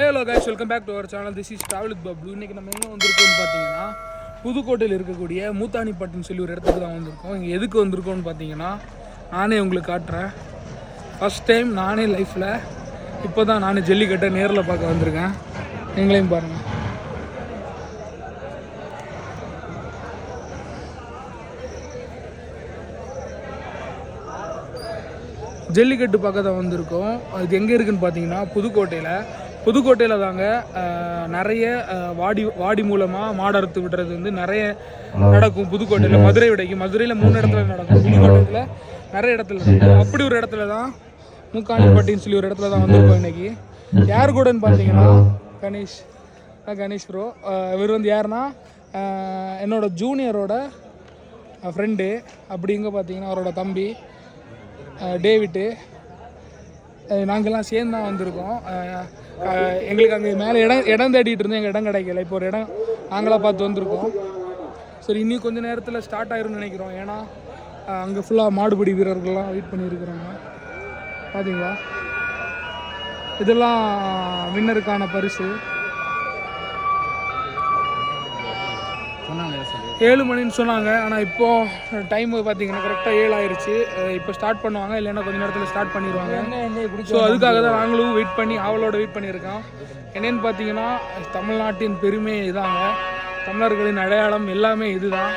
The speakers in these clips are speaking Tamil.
Hello guys welcome back to our channel this is travel with Bablu இன்றைக்கி நம்ம எங்கே வந்திருக்கோம்னு பார்த்தீங்கன்னா புதுக்கோட்டையில் இருக்கக்கூடிய மூத்தானிப்பட்டுன்னு சொல்லி ஒரு இடத்துக்கு தான் வந்திருக்கோம். இங்கே எதுக்கு வந்திருக்கோம்னு பார்த்தீங்கன்னா நானே உங்களுக்கு காட்டுறேன். ஃபஸ்ட் டைம் நானே லைஃப்பில் இப்போ தான் நானே ஜல்லிக்கட்டை நேரில் பார்க்க வந்திருக்கேன். நீங்களையும் பாருங்கள் ஜல்லிக்கட்டு பார்க்க தான் வந்திருக்கோம். அது எங்கே இருக்குதுன்னு பார்த்தீங்கன்னா புதுக்கோட்டையில் புதுக்கோட்டையில் தாங்க நிறைய வாடி வாடி மூலமாக மாடறுத்து விடுறது வந்து நிறைய நடக்கும் புதுக்கோட்டையில். மதுரை விடைக்கு மதுரையில் மூணு இடத்துல நடக்கும் புதுக்கோட்டையில் நிறைய இடத்துல நடக்கும். அப்படி ஒரு இடத்துல தான் மூக்காணிப்பட்டின்னு சொல்லி ஒரு இடத்துல தான் வந்திருக்கோம் இன்னைக்கு. யார் கூடன்னு பார்த்தீங்கன்னா கணேஷ். கணேஷ் ப்ரோ இவர் வந்து யாருன்னா என்னோட ஜூனியரோட ஃப்ரெண்டு அப்படிங்க பார்த்தீங்கன்னா அவரோட தம்பி டேவிட்டு. அஹ் நாங்கெல்லாம் சேர்ந்து தான் வந்திருக்கோம். எங்களுக்கு அங்கே மேலே இடம் இடம் தேடிட்டு இருந்தோம் எங்கள் இடம் கிடைக்கல. இப்போ ஒரு இடம் நாங்களாக பார்த்து வந்திருக்கோம். சரி இன்னும் கொஞ்சம் நேரத்தில் ஸ்டார்ட் ஆயிரும்னு நினைக்கிறோம். ஏன்னா அங்கே ஃபுல்லாக மாடுபிடி வீரர்கள்லாம் வெயிட் பண்ணியிருக்கிறாங்க. பார்த்தீங்களா இதெல்லாம் வின்னருக்கான பரிசு. ஏழு மணின்னு சொன்னாங்க. ஆனால் இப்போ டைம் பார்த்தீங்கன்னா கரெக்டாக ஏழு ஆயிருச்சு. அஹ் இப்போ ஸ்டார்ட் பண்ணுவாங்க. இல்லைன்னா கொஞ்ச நேரத்தில் ஸ்டார்ட் பண்ணிடுவாங்க ஸோ அதுக்காக தான் நாங்களும் வெயிட் பண்ணி அவளோட வெயிட் பண்ணியிருக்கோம். என்னன்னு பார்த்தீங்கன்னா தமிழ்நாட்டின் பெருமை இதாங்க. தமிழர்களின் அடையாளம் எல்லாமே இதுதான்.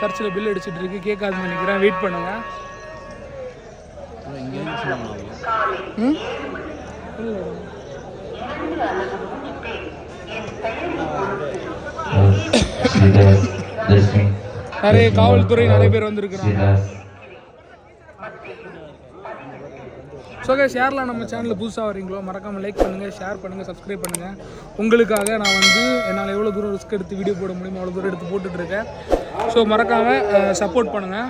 சர்ச்சில் பில் அடிச்சிட்டு இருக்கு. கேட்காதுன்னு நினைக்கிறேன். வெயிட் பண்ணுங்க. ம்? நிறைய காவல்துறை நிறைய பேர் வந்திருக்கிறாங்க. ஸோ கைஸ் யாரெல்லாம் நம்ம சேனலில் புதுசாக வரீங்களோ மறக்காமல் லைக் பண்ணுங்கள் ஷேர் பண்ணுங்கள் சப்ஸ்கிரைப் பண்ணுங்கள் உங்களுக்காக நான் வந்து என்னால் எவ்வளோ தூரம் ரிஸ்க் எடுத்து வீடியோ போட முடியுமோ அவ்வளோ தூரம் எடுத்து போட்டுட்ருக்கேன் ஸோ மறக்காமல் சப்போர்ட் பண்ணுங்கள்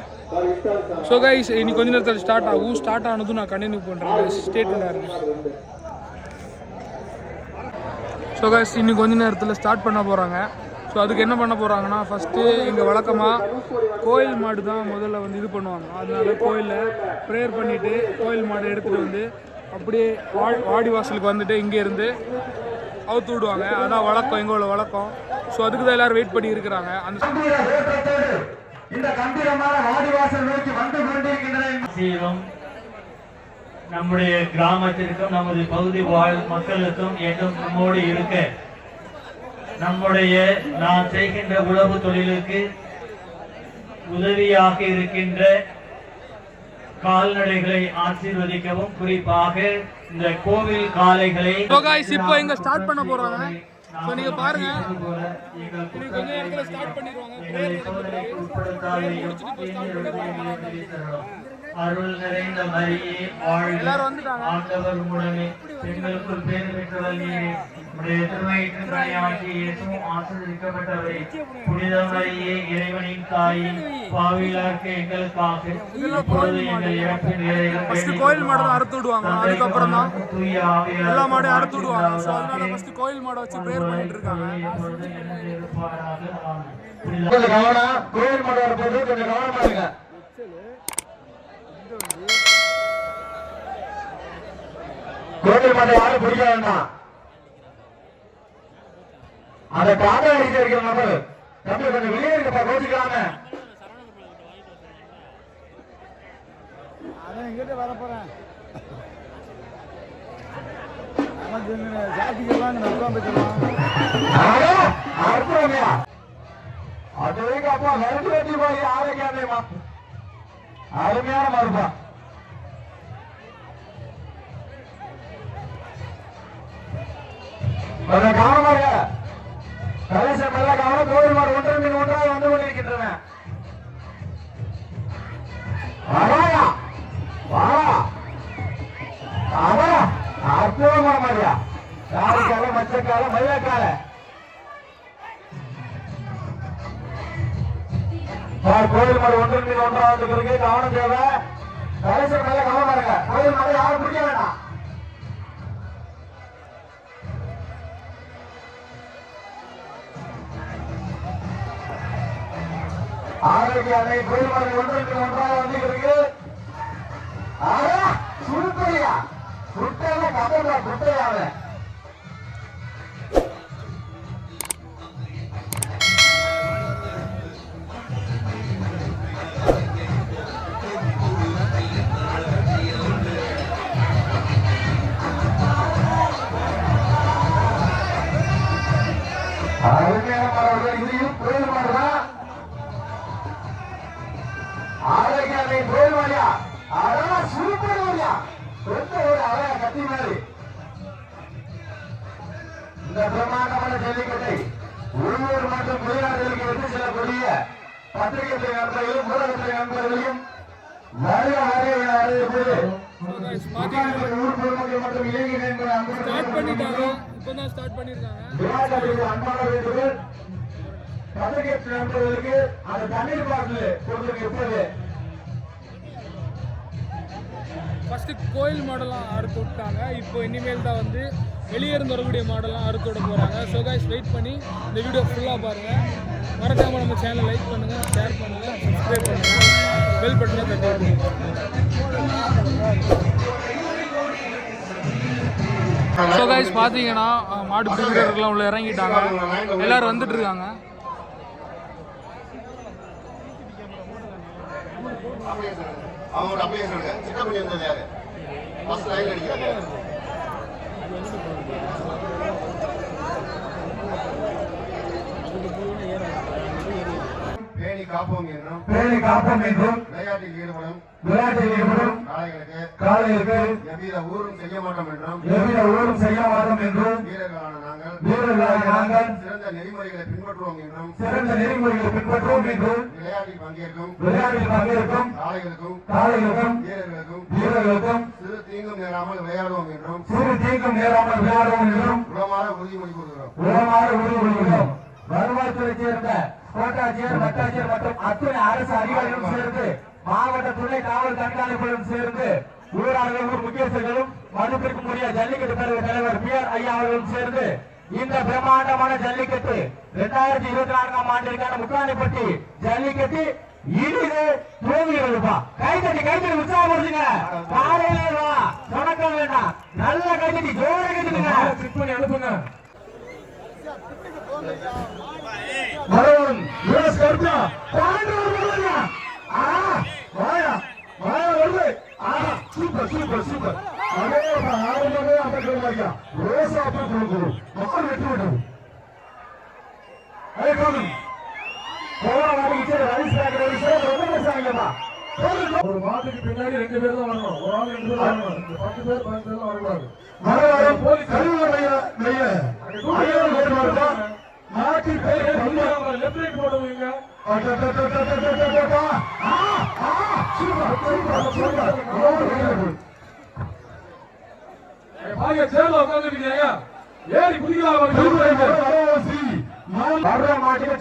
ஸோ கைஸ் இனி கொஞ்ச நேரத்தில் ஸ்டார்ட் ஆகும். ஸ்டார்ட் ஆனதும் நான் கண்டினியூ பண்ணுறேன் ஸ்டேட்மெண்ட்டாக இருக்கேன் ஸோ கைஸ் இன்னும் கொஞ்ச நேரத்தில் ஸ்டார்ட் பண்ண போகிறாங்க ஸோ அதுக்கு என்ன பண்ண போகிறாங்கன்னா ஃபஸ்ட்டு இங்கே வழக்கமாக கோயில் மாடு தான் முதல்ல வந்து இது பண்ணுவாங்க. அதனால கோயிலில் ப்ரேயர் பண்ணிவிட்டு கோயில் மாடு எடுத்துகிட்டு வந்து அப்படியே வா வாடி வாசலுக்கு வந்துட்டு இங்கேருந்து அவுத்து விடுவாங்க. அதான் வழக்கம் எங்களோட வழக்கம். ஸோ அதுக்கு தான் எல்லோரும் வெயிட் பண்ணி இருக்கிறாங்க. அந்த இந்த கம்பீரமான வாடிவாசல் நோக்கி வந்து கொண்டிருக்கின்றன நம்முடைய கிராமத்திற்கும் நமது பகுதி வாழ் மக்களுக்கும் என்றும் நம்மோடு இருக்க நம்முடைய நாம் செய்கின்ற உழவு தொழிலுக்கு உதவியாக இருக்கின்ற கால்நடைகளை ஆசீர்வதிக்கவும் குறிப்பாக இந்த கோவில் இப்போ இங்கே ஸ்டார்ட் பண்ண ஸோ நீங்கள் நேரத்தில் ஸ்டார்ட் பண்ணிடுவாங்க. நடந்துட்டு உட்படுத்தாதையும் அருள் நிறைந்த மரியே வாழ்க. ஆண்டவர் உடனே பெண்களுக்குள் பேர் பெற்றவர் நீரே. உடைய திருவயிற்று பணியாற்றி இயேசுவும் ஆசிரியப்பட்டவரே புனித மரியே இறைவனின் தாயே பாவிலார்க்கு எங்களுக்காக இப்பொழுது எங்கள் இறப்பின் வேலைகள் ஃபர்ஸ்ட் கோயில் மாடு அறுத்து விடுவாங்க. அதுக்கப்புறம் தான் தூய ஆவியார் எல்லா மாடையும் அறுத்து விடுவாங்க. ஸோ அதனால ஃபர்ஸ்ட் கோயில் மாடை வச்சு ப்ரேயர் பண்ணிட்டு இருக்காங்க. கோயில் வரும்போது கொஞ்சம் கவனமா இருங்க கோயில் மடம் யாரும் பிடிக்க வேண்டாம். அதை காத அடிக்க இருக்கிற நபர் தம்பி கொஞ்சம் வெளியே இருக்கப்பா கோச்சிக்கலாம அதான் எங்கிட்ட வர போறேன். நமக்கு ஜாதிக்கெல்லாம் நம்ம உட்காந்துக்கலாம் அற்புதமையா. அது வரைக்கும் அப்பா மருந்து வெட்டி போய் ஆரோக்கியமா? அருமையான மருப்பா. கொஞ்சம் கவனமா இருங்க கலேசம் நல்ல கவனம் கோயில் மாடு ஒன்றரை மீன் ஒன்றாக வந்து கொண்டிருக்கின்றன. வராயா வாரா அவரா அற்புதமான மாதிரியா யாருக்கால மச்சக்கால மயிலக்கால. கோயில் மாடு ஒன்றரை மீன் ஒன்றாவது பிறகு கவனம் தேவை. கலேசம் நல்ல கவனம் பாருங்க. கோயில் மாடு யாரும் பிடிக்க வேண்டாம். ஆரோக்கிய அணை கோயில் ஒன்றுக்கு ஒன்றாக வந்து இருக்கு சுருட்டையா சுட்டையா கதல சுட்டையாவ நண்பர்களையும் வருக வருக என முக்கால்பட்டி ஊர் பொதுமக்கள் மற்றும் அன்பான வேண்டுகோள் நண்பர்களுக்கு அந்த தண்ணீர் பாட்டில் கொடுத்து ஃபஸ்ட்டு கோயில் மாடலாம் அறுத்து விட்டாங்க. இப்போ இனிமேல் தான் வந்து வெளியே இருந்து வரக்கூடிய மாடலாம் அறுத்து விட போகிறாங்க ஸோ கைஸ் வெயிட் பண்ணி இந்த வீடியோ ஃபுல்லாக பாருங்கள் மறக்காமல் நம்ம சேனலை லைக் பண்ணுங்கள் ஷேர் பண்ணுங்கள் சப்ஸ்கிரைப் பண்ணுங்கள் பெல் பட்டனை தட்டி ஸோ கைஸ் பார்த்தீங்கன்னா மாடு பிடிக்கிறவர்கள்லாம் உள்ள இறங்கிட்டாங்க. எல்லாரும் வந்துட்டு இருக்காங்க. அவங்களோட அப்படியே சொல்லுங்க சின்ன வந்தது யாரு? ஃபர்ஸ்ட் லைன் அடிக்கிறாங்க. பேணி காப்போம் என்றும் பேணி காப்போம் என்றும் விளையாட்டில் ஈடுபடும் விளையாட்டில் ஈடுபடும் எவ்வித ஊரும் செய்ய மாட்டோம் என்றும் எவ்வித ஊரும் செய்ய மாட்டோம் என்றும் வீரர்களான நாங்கள் சிறந்த நெறிமுறைகளை பின்பற்றுவோம் என்றும் சிறந்த நெறிமுறைகளை பின்பற்றுவோம் என்றும் விளையாட்டில் பங்கேற்கும் விளையாட்டில் பங்கேற்கும் நாளைகளுக்கும் காலைகளுக்கும் வீரர்களுக்கும் வீரர்களுக்கும் சிறு தீங்கும் நேராமல் விளையாடுவோம் என்றும் சிறு தீங்கும் நேராமல் விளையாடுவோம் என்றும் உளமாற உறுதிமொழி கூறுகிறோம். உளமாற உறுதிமொழிகிறோம் வருவாய்த்துறை சேர்ந்த கோட்டாட்சியர் வட்டாட்சியர் மற்றும் அத்துணை அரசு அதிகாரிகளும் சேர்ந்து மாவட்ட துணை காவல் கண்காணிப்புகளும் சேர்ந்து ஊராளர்களும் ஊர் முக்கியஸ்தர்களும் மதுப்பிற்குரிய ஜல்லிக்கட்டு பேரவை தலைவர் பி ஆர் ஐயா அவர்களும் சேர்ந்து இந்த பிரம்மாண்டமான ஜல்லிக்கட்டு இரண்டாயிரத்தி இருபத்தி நான்காம் ஆண்டிற்கான முக்காணிப்பட்டி ஜல்லிக்கட்டு இனிது தோல்விகளுப்பா. கைத்தட்டி கைத்தட்டி உற்சாகப்படுத்துங்க காலையிலே வா. வணக்கம் வேண்டாம் நல்ல கைத்தட்டி ஜோர கைத்தட்டுங்க அனுப்புங்க. மரவன் யுஎஸ் கருப்பா பாண்டு வருவாங்க ஆ வாயா வாயா வருது. ஆ சூப்பர் சூப்பர் சூப்பர். அதே ஆரம்பமே அடக்க மாட்டியா ரோசா அப்படி கொடுக்கும் மக்கள் வெற்றி விடும் அதே காணும் போன வாடிக்கு ரைஸ் ரைஸ் ரொம்ப பேசாங்கப்பா ஒரு மாட்டுக்கு பின்னாடி ரெண்டு பேர் தான் வரணும். ஒரு ஆள் ரெண்டு பேர் வரணும். பத்து பேர் பதினஞ்சு பேர் வரக்கூடாது. மரவரம் போலீஸ் கருவூர் மைய மைய ஐயர் எப்படி போடுவீங்க? பாருங்க சேர்ல உட்காந்துருக்கீங்க ஏறி குதிக்கலாம்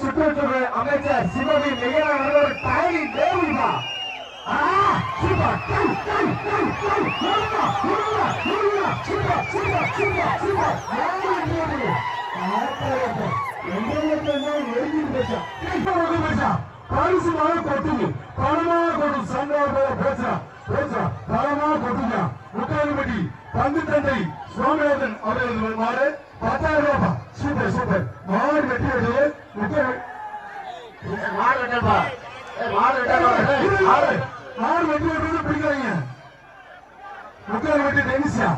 சுற்றுச்சூழல் அமைச்சர் சிவவி மெய்யனார் டைலி தேவிமா. பரிசு மழை கொட்டுது பணமா கொட்டும் சண்டை போல பேசுறா பேசுறா பணமா கொட்டுங்க முக்காலிப்பட்டி பந்து தந்தை சுவாமிநாதன் அவர்கள் மாறு பத்தாயிரம் ரூபாய் சூப்பர் சூப்பர் மாடு வெட்டி வருது முக்கால் மாடு வெட்டப்பா மாடு வெட்டப்பா ஆறு ஆறு வெட்டி விடுறது பிடிக்கிறாங்க முக்கால் வெட்டி டென்னிஸா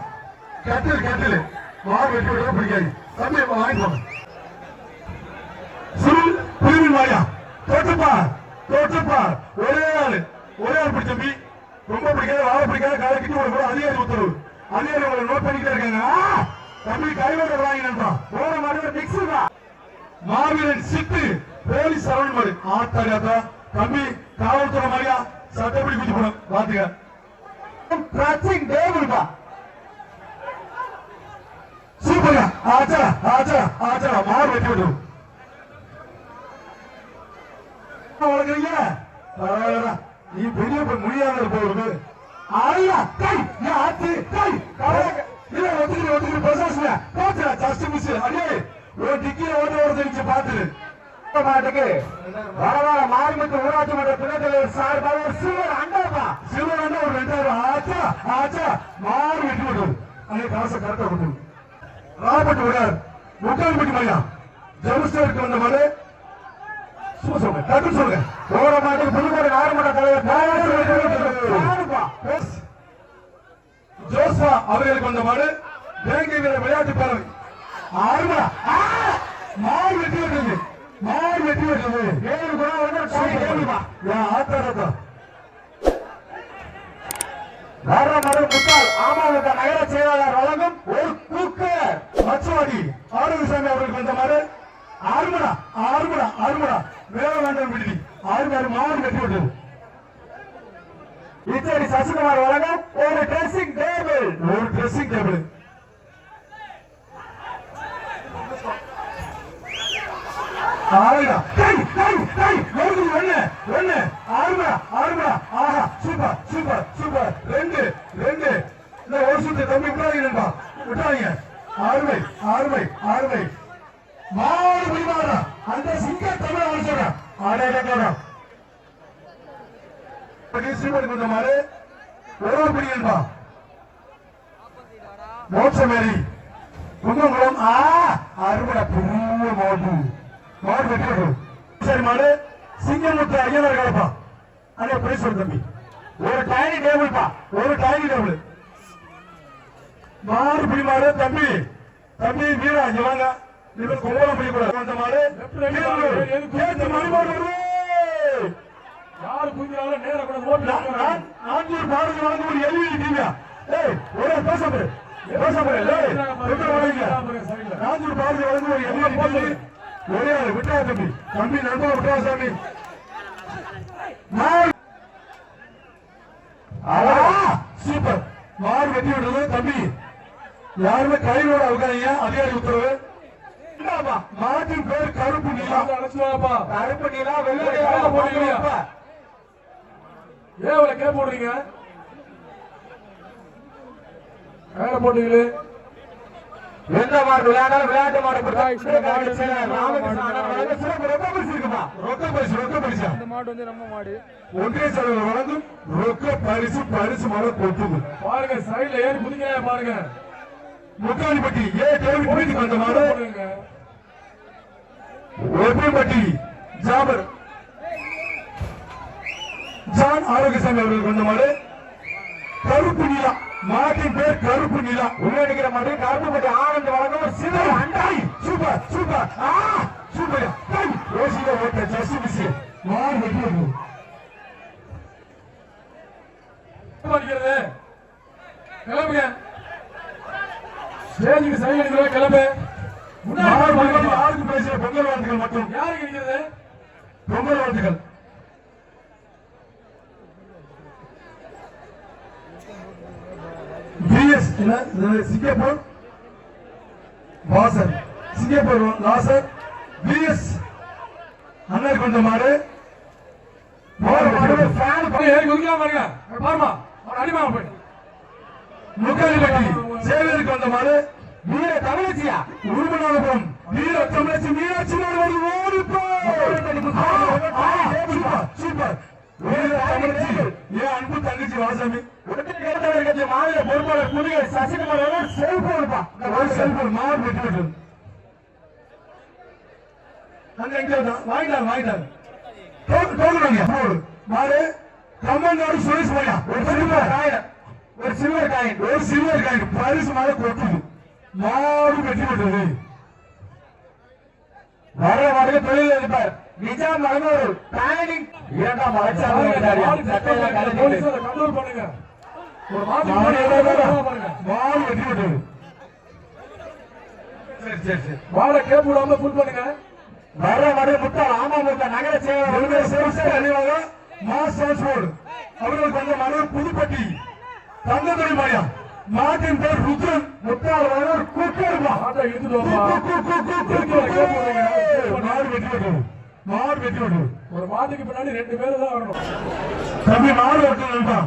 கட்டில் கட்டில் மாறு வெட்டி விடுறது பிடிக்காது தம்பி இப்ப வாங்கிக்கோங்க சுருள் புரிவில் வாயா தோற்றுப்பா தோற்றுப்பா ஒரே ஆளு ஒரே ஆள் பிடிச்சம்பி ரொம்ப பிடிக்காத வாழை பிடிக்காத காலை ஒரு கூட அதிகாரி உத்தரவு. அதிகாரி உங்களை நோட் பண்ணிக்கிட்டே இருக்காங்க. தம்பி கைவிட வாங்கினா போன மாதிரி மிக்ஸ் தான் மாவீரன் சித்து போலீஸ் சரவண் மாடு ஆத்தாடியாத்தா. தம்பி காவல்துறை மாதிரியா? சட்டப்படி குச்சி போடும் பாத்துக்க பிரச்சிங் டேபிள்பா சூப்பரா ஆச்சா ஆச்சா ஆச்சா. மாறு வெட்டி விடும் வளர்க்குறீங்க? பரவாயில்லடா. நீ பெரிய முடியாத போகுது ஐயா கை நீ ஆத்தி கை. இல்ல ஒத்துக்கிட்டு ஒத்துக்கிட்டு பிரசாசன போச்சுடா ஜஸ்ட் மிஸ் அடே ஒரு டிக்கில ஓட்ட ஓட தெரிஞ்சு பாத்துரு மாட்டுக்கு வரவார மாரிமுத்து ஊராட்சி மன்ற துணைத் தலைவர் சார்பாக ஒரு சில்வர் அண்டாப்பா சில்வர் அண்டா ஒரு ரெண்டாயிரம் ஆச்சா ஆச்சா. மாறு வெட்டி விடும் அங்கே காசை கரெக்டா கொடுத்து ராபர்ட் விடார் முக்கால் மணி மையா ஜெருசலேமுக்கு வந்த மாதிரி சொல்லுங்க. டக்குன்னு சொல்லுங்க. ஓர மாட்டுக்கு புதுக்கோட்டை நாகமன்ற தலைவர் ஜோஸ்வா அவர்களுக்கு வந்த மாடு வேங்கை விளையாட்டு பேரவை. ஆறுமடா ஆ! வெட்டி விட்டது மாடு வெட்டி ஏழு குணம் வந்து ஆத்தாரத்தா வர்ற மறு அமமுக நகர செயலாளர் வழங்கும் ஒரு கூக்க மச்சுவ ஆரோக்கியசாமி அவர்களுக்கு வந்த மாதிரி ஆறுமடா ஆறுமடா ஆறுமடா வேற வேண்டாம் விடுதி. ஆறு மாவட்டம் கட்டி விட்டது இத்தடி சசிகுமார் வழங்க ஒரு ட்ரெஸ்ஸிங் டேபிள் ஒரு ட்ரெஸ்ஸிங் டேபிள் ஆறுடா. அந்த அழைச்சோடா ஆடாடா ஸ்ரீமதி கொஞ்சம் மாறு ஒரு பிடிங்கப்பா. மோட்சமேரி குந்தங்குளம் ஆ அறுபடா பெரிய மாடு மாடு வெட்டி சரி மாடு. சிங்கமுத்து ஐயனார் கலப்பா அண்ணே பிரைஸ் ஒரு தம்பி. ஒரு டைனி டேபிள் பா. ஒரு டைனி டேபிள் மாறு பிடி மாடு தம்பி. தம்பி வீரா இங்க வாங்க. நீங்க கொம்பளம் பிடி கூடாது அந்த மாடு ஏத்து மணி மாடு வருது யாரு குஞ்சாலும் நேர கூட ஓட்டு நான் நான் நானூறு பாடல் வழங்க ஒரு எல்இடி டிவியா ஏய் ஒரு பேச பாரு பேச பாரு ஏய் எப்படி வழங்க நானூறு பாடல் வழங்க ஒரு எல்இடி டிவி ஒரே ஆள். விட்டா தம்பி. தம்பி நண்பா விட்டா சாமி. சூப்பர். மாடு வெட்டி விடுறது தம்பி. யாருமே கையோட அவுக்காதீங்க. அதிகாரி உத்தரவு. இந்தாப்பா, மாட்டின் பேர் கருப்பு நிலா. அழைச்சுவாப்பா கருப்பு நிலா வெள்ளை நிலா போடுறீங்க. ஏன் இவ்வளவு கேப் போடுறீங்க? மேல போட்டீங்களே. எந்த மாடு விளையாடாலும் விளையாட்டு மாடு மாடு ரொக்க பரிசு இருக்குப்பா. ரொக்க பரிசு, ரொக்க பரிசு. இந்த மாடு வந்து நம்ம மாடு. ஒன்றிய செயலர் வழங்கும். ரொக்க பரிசு பரிசு கொட்டுது. பாருங்க சைடுல ஏறி குதிங்க பாருங்க. முக்காலிப்பட்டி ஏ டேவிட் வீட்டுக்கு வந்த மாடு. போடுங்க ஜாபர். ஜான் ஆரோக்கியசாமி அவர்களுக்கு வந்த மாடு. கருப்பு நிலா. மாட்டின் பேர் கருப்பு நிலா. உள்ள அடிக்கிற மாடு. கருப்புப்பட்டி ஆனந்த வழங்கும் சிறு அண்டாய் சூப்பர் சூப்பர் ஆ சூப்பர் ஓசியில ஓட்ட ஜஸ்ட் மிஸ் மாடு வெட்டி வருது படிக்கிறது கிளம்புங்க ஸ்டேஜுக்கு சைடு அடிக்கிற கிளம்பு முன்னாடி மாடு போய் வெட்டி பாருங்க. யாருக்கு பேசுற பொங்கல் வாழ்த்துக்கள் மட்டும் யாருக்கு நிக்கிறது பொங்கல் வாழ்த்துக்கள் PS Singapore Vasan Singapore Lazar PS அண்ணன் கொண்ட மாடு மாடு மாடு ஃபேன் ஏறி குதிக்கலாம் பாருங்க. பாருமா அடிமா போய் முக்காலிப்பட்டி சேவியருக்கு வந்த மாடு வீர தமிழச்சியா? உருமநாதபுரம் வீர தமிழச்சி மீனாட்சி மாடு ஓடிப்போ சூப்பர் சூப்பர். அன்பு தங்கச்சி வாசாமி மாநில பொறுப்பாளர் புதிய சசிகுமார் செல்போன் ஒரு செல்போன் வாங்கிட்டாரு வாங்கிட்டாரு. சுரேஷ் மணியா ஒரு சில்வர் காயின் ஒரு சில்வர் காயின் ஒரு சில்வர் காயின் பரிசு மேல கொட்டுது. மாடு வெட்டி விட்டது வர வர தொழில் இருப்பார். நிஜாம் மகனூர் பிளானிங் இரண்டாம் கண்ட்ரோல் பண்ணுங்க. மாடு சரி சரி சரி. கேப் விடாம புல் பண்ணுங்க. வர வர முட்டாள் அமமுக நகர செயலாளர் சிவசேன அணிவாக மாஸ் டிரான்ஸ்போர்ட் அவர்களுக்கு வந்த மலர் புதுப்பட்டி தங்கத்துறை மாயம் மாட்டின் பேர் ருத்ரன் முட்டாள் மலர் கூட்டருமா. மாட்டை இழுத்துட்டு வாப்பா மாடு வெட்டி விட்டது ஒரு மாட்டுக்கு பின்னாடி ரெண்டு பேரும் தான் வரணும். தம்பி மாடு வாடா.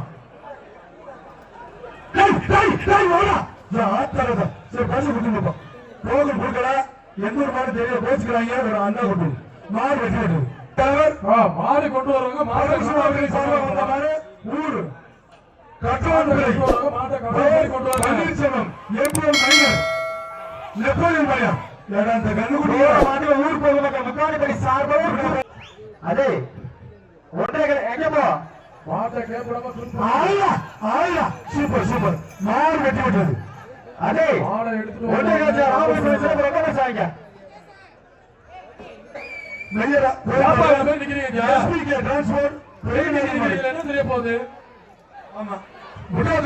ஆத்தரத சரி பரிசு கொடுத்துருப்பா டோக்கன் கொடுக்கல. எந்த ஒரு மாடு தெரியல கோச்சுக்கிறாங்க ஒரு அண்ணா கொண்டு மாடு விட்டது தலைவர் மாடு கொண்டு வருவாங்க மாடு அவர்களின் சார்பாக வந்த மாடு ஊர் கட்டுவான்களை பன்னீர்செல்வம் எம்எல் மைனர் நெப்போலியன் ஏடா இந்த கண்ணுக்குடி மாட்டு ஊர் பொதுமக்கள் முக்காடிப்படி சார்பாக அதே ஒன்றை எங்க போ? மாட்டை கேப் விடாம புல் பண்ணுங்க. ஆயா ஆயா சூப்பர் சூப்பர். மாடு வெட்டி விட்டது. அதே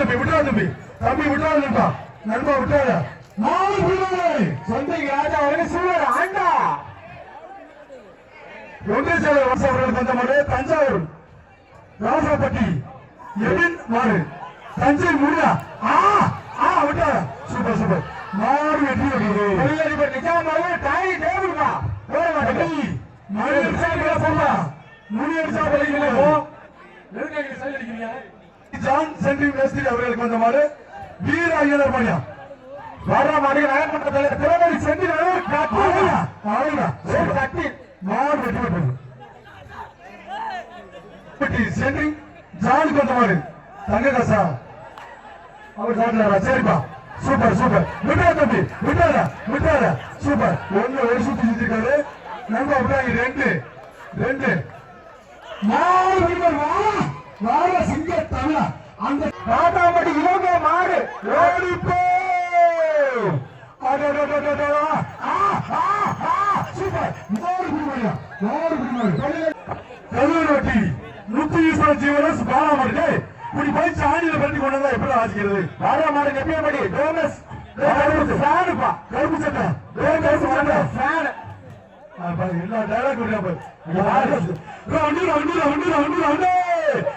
தம்பி விட்டா தம்பி. தம்பி விட்டா நண்பா விட்டாத மாடு புரிதலை சொந்தங்க ராஜா அவர்கள் சிவர் ஆண்டா ஒன்றிய செயலர் வாசு அவர்கள் தந்த மாடு தஞ்சாவூர். ராசாப்பட்டி. எபின் மாடு. தஞ்சை முடியா? ஆ ஆ விட்டா சூப்பர் மாடு வெற்றி வருகிறது நிஜாமாவே டாய் டேபிள்மா போட மாட்டேன் மணி அடிச்சா மேல போடலாம் முடி அடிச்சா போறீங்களோ எதுக்கு நீங்க சைடு அடிக்கிறீங்க. ஜான் சென்ட்ரிங் மேஸ்திரி அவர்களுக்கு வந்த மாடு வீர ஐயனர் மணியா வர்ற மாடு நகர்மன்றத்தில் திருநெல்வேலி செந்தில் கட்டி கட்டி மாடு வெற்றி பெற்றது வெற்றி சென்ட்ரிங் ஜானுக்கு வந்த மாடு தங்ககாசா அவர் சாப்பிட்டாரா? சரிப்பா. Super super. விட்டாத தம்பி விட்டாரா விட்டாரா சூப்பர். ஒண்ணு ஒரு சுத்தி சுத்திருக்காரு. நம்ம அப்படியே ரெண்டு ரெண்டு. மாடு வீரர் வா. வாழ சிங்க தமிழா. அந்த மாடு ஓடி போ. ஆ, ஆ, ஆ, சூப்பர். மாடு குடிமணியா மாடு குடிமணி இப்படி போய் சாணியில பறந்து கொண்டு வந்தா எப்படி ஆச்சிக்கிறது பாலாமாடு நெப்பியபடி டோனஸ் ஃபேனுப்பா கருப்பு சட்டை. கருப்பு சட்டை. ஃபேன் எல்லா டைலாக் விடுறா பாரு. ரவுண்டு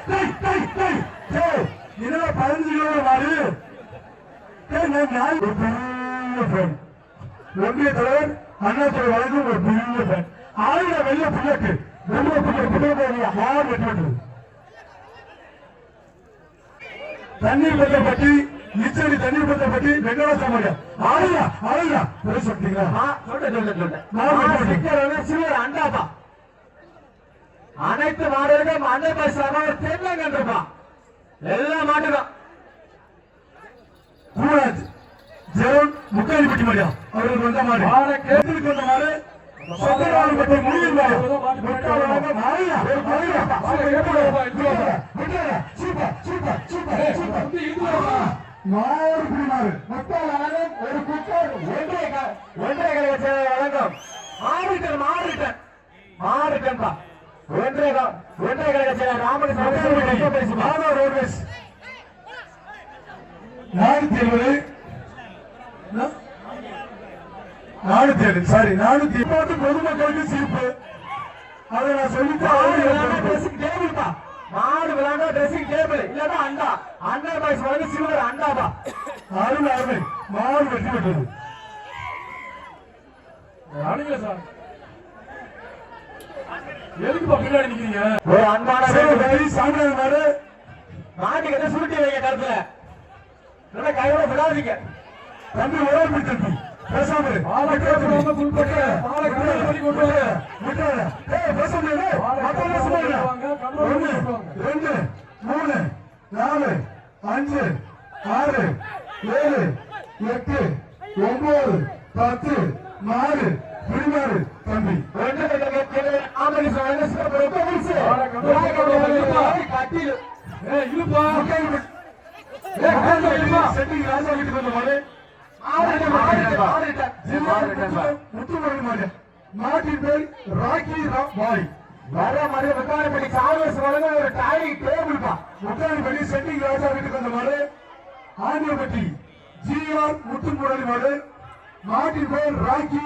டேய் டேய் டேய். டேய் என்ன பதினஞ்சு கிலோ மாடு? ஒரு பெரிய ஃபேன் ஒன்றிய தலைவர் அண்ணாத்துறை வழங்கும் ஒரு பெரிய ஃபேன் ஆயிரம் வெள்ள புல்லட்டு. வெள்ள புல்லட் புல்லட் மாடு வெட்டி விட்டது தண்ணீர் பத்த பட்டி இச்சடி தண்ணீர் பத்த பட்டி வெங்கடாசமாரியா ஆளுயா ஆளுயா பேர சொல்றீங்களா சிவர் அண்டாப்பா. அனைத்து மாடுகளும் அண்டை பைசாம தெரியலங்கன்றப்பா எல்லா மாட்டுக்கும். கூடாது ஜெரோன் முக்காலி பட்டி மாடியா? அவருக்கு வந்த மாடு. மாட கேட்டுக்கு வந்த மாடு. சொந்தராளி பட்டி முடியும்? மாடு. முக்காலாக மாறியா மாறியா சூப்பர் மாறு குடிமாறு முக்காலாக ஒரு குக்கர் ஒன்றை ஒன்றை கழக வழங்கும். மாறிட்டன் மாறிட்டன் மாறிட்டன்பா ஒன்றை ஒன்றை கழக செயலர் ராமகிருஷ்ணன் மாதவ ரோட்வேஸ் நானூத்தி எழுபது நானூத்தி ஏழு சாரி நானூத்தி இப்போது பொதுமக்களுக்கு சீப்பு அதை நான் சொல்லிட்டு டேபிள்பா மாடு விளையாண்டா ட்ரெஸ்ஸிங் டேபிள் இல்லன்னா அண்டா. அண்டா பாய்ஸ் வந்து சில்வர் அண்டாபா அருமை அருமை. மாடு வெற்றி பெற்றது. சார். எதுக்குப்பா பின்னாடி நிக்கிறீங்க? ஒரு அன்பான சாமியார் மாடு. மாட்டுக்கு என்ன சுருட்டி வைங்க கருத்துல? நல்லா கையோட விடாதீங்க. தம்பி ஒரே பிடிச்சிருக்கு. பேசாம இரு. ஆளை கேட்கறவங்க full பட்டு, ஆளை கீழே பண்ணி கொண்டு. ஒண்ணு, ரெண்டு மூணு நாலு அஞ்சு ஆறு ஏழு எட்டு ஒன்பது பத்து நாலு பிடிமாறு தம்பி. கட்டில் ஏய் இழுப்பா. செட்டிங் ராஜா வீட்டுக்கு வந்த நாட்டின் பேர் ராக்கி பாய். வர மாதிரி முக்காரிப்பட்டி காங்கிரஸ் வழங்க ஒரு டாய் டேபிள் பா. முக்காரிப்பட்டி செட்டிங் ராஜா வீட்டுக்கு வந்த மாதிரி ஆண்டியப்பட்டி ஜிஆர் முத்துமுரளி மாடு நாட்டின் பேர் ராக்கி